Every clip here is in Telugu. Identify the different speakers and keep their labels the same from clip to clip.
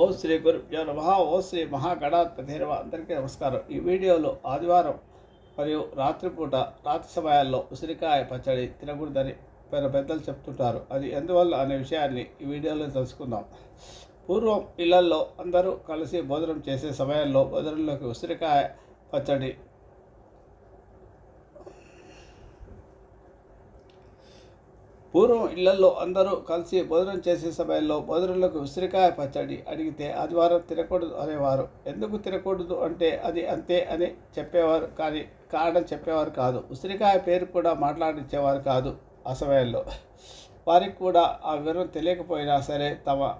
Speaker 1: ఓ శ్రీ గురుభ్యో నమ. ఓ శ్రీ మహాగణాధిపతి అందరికీ నమస్కారం. ఈ వీడియోలో ఆదివారం మరియు రాత్రిపూట రాత్రి సమయాల్లో ఉసిరికాయ పచ్చడి తినకూడదని పేరు పెద్దలు చెప్తుంటారు. అది ఎందువల్ల అనే విషయాన్ని ఈ వీడియోలో తెలుసుకుందాం. పూర్వం ఇళ్ళల్లో అందరూ కలిసి భోజనం చేసే సమయంలో భోజనంలోకి ఉసిరికాయ పచ్చడి పూర్వం ఇళ్ళలో అందరూ కలిసి భోజనం చేసే సమయంలో భోజనంలోకి ఉసిరికాయ పచ్చడి అడిగితే ఆదివారం తినకూడదు అనేవారు. ఎందుకు తినకూడదు అంటే అది అంతే అని చెప్పేవారు కానీ కారణం చెప్పేవారు కాదు. ఉసిరికాయ పేరు కూడా మాట్లాడించేవారు కాదు ఆ సమయంలో. వారికి కూడా ఆ వివరం తెలియకపోయినా సరే తమ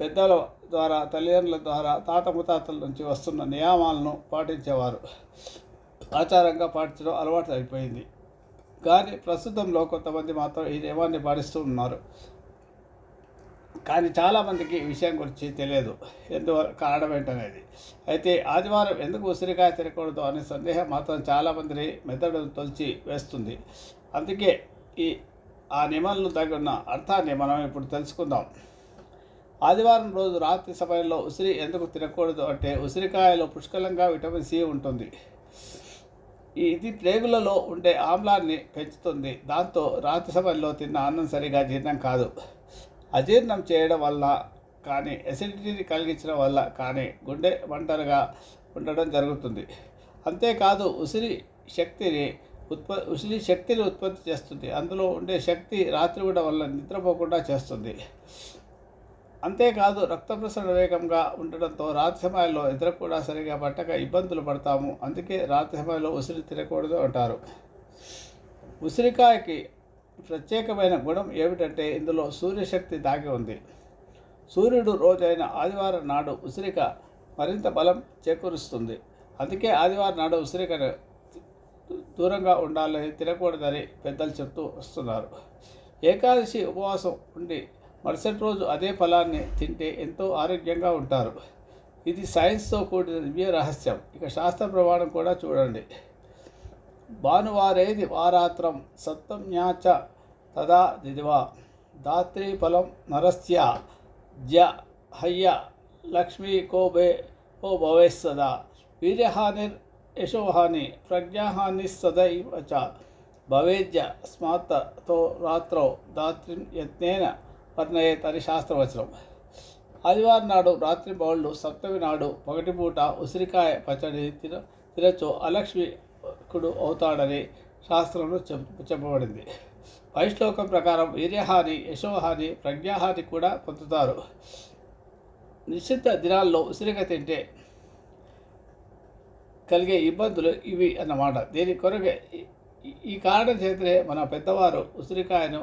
Speaker 1: పెద్దల ద్వారా తల్లిదండ్రుల ద్వారా తాత ముతాతల నుంచి వస్తున్న నియమాలను పాటించేవారు. ఆచారంగా పాటించడం అలవాటు అయిపోయింది. కానీ ప్రస్తుతంలో కొంతమంది మాత్రం ఈ నియమాన్ని పాటిస్తూ ఉన్నారు. కానీ చాలామందికి ఈ విషయం గురించి తెలియదు. ఎందువల్ల కారణం ఏంటనేది. అయితే ఆదివారం ఎందుకు ఉసిరికాయ తినకూడదు అనే సందేహం మాత్రం చాలామందిని మెదడును తొలిచి వేస్తుంది. అందుకే ఈ ఆ నియమాలను తగిన అర్థాన్ని మనం ఇప్పుడు తెలుసుకుందాం. ఆదివారం రోజు రాత్రి సమయంలో ఉసిరి ఎందుకు తినకూడదు అంటే ఉసిరికాయలో పుష్కలంగా విటమిన్ సి ఉంటుంది. ఇది ప్రేగులలో ఉండే ఆమ్లాన్ని పెంచుతుంది. దాంతో రాత్రి సమయంలో తిన్న అన్నం సరిగా జీర్ణం కాదు. అజీర్ణం చేయడం వల్ల కానీ ఎసిడిటీని కలిగించడం వల్ల కానీ గుండె ఒంటరిగా ఉండడం జరుగుతుంది. అంతేకాదు ఉసిరి శక్తిని ఉత్ప ఉసిరి శక్తిని ఉత్పత్తి చేస్తుంది. అందులో ఉండే శక్తి రాత్రి కూడా వల్ల నిద్రపోకుండా చేస్తుంది. అంతేకాదు రక్త ప్రసరణ వేగంగా ఉండడంతో రాత్రి సమయంలో నిద్ర కూడా సరిగా పట్టక ఇబ్బందులు పడతాము. అందుకే రాత్రి సమయంలో ఉసిరి తినకూడదు అంటారు. ఉసిరికాయకి ప్రత్యేకమైన గుణం ఏమిటంటే ఇందులో సూర్యశక్తి దాగి ఉంది. సూర్యుడు రోజైన ఆదివారం నాడు ఉసిరిక మరింత బలం చేకూరుస్తుంది. అందుకే ఆదివారం నాడు ఉసిరికను దూరంగా ఉండాలని తినకూడదని పెద్దలు చెప్తూ వస్తున్నారు. ఏకాదశి ఉపవాసం ఉండి మరుసటి రోజు అదే ఫలాన్ని తింటే ఎంతో ఆరోగ్యంగా ఉంటారు. ఇది సైన్స్తో కూడిన దివ్య రహస్యం. ఇక శాస్త్ర ప్రమాణం కూడా చూడండి. భానువారేది వారాత్రం సప్తమ్యాచ తదా దిదివా. దాత్రి ఫలం నరస్య జ హయ్య లక్ష్మీ కోబే ఓ భవేస్సదా వీర్యహానిర్ యశోహాని ప్రజ్ఞాహాని సదైవ చ. భవేద్య స్మాతతో రాత్రో దాత్రిం యత్నేన వర్ణయేత్ శాస్త్రవచనం. ఆదివారం నాడు రాత్రి బౌళ్ళు సప్తమి నాడు పగటిపూట ఉసిరికాయ పచ్చడి తిన తినచో అలక్ష్మికుడు అవుతాడని శాస్త్రంలో చెప్ చెప్పబడింది. వైశ్లోకం ప్రకారం వీర్యహాని యశోహాని ప్రజ్ఞాహాని కూడా పొందుతారు. నిశ్చిత దినాల్లో ఉసిరిక తింటే కలిగే ఇబ్బందులు ఇవి అన్నమాట. దీని కొరకే ఈ కారణం చేతనే మన పెద్దవారు ఉసిరికాయను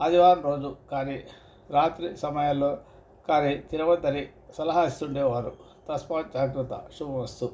Speaker 1: ఆదివారం రోజు కానీ రాత్రి సమయాల్లో కానీ తినవద్దని సలహా ఇస్తుండేవారు. తస్మాత్ జాగ్రత్త. శుభమస్తు.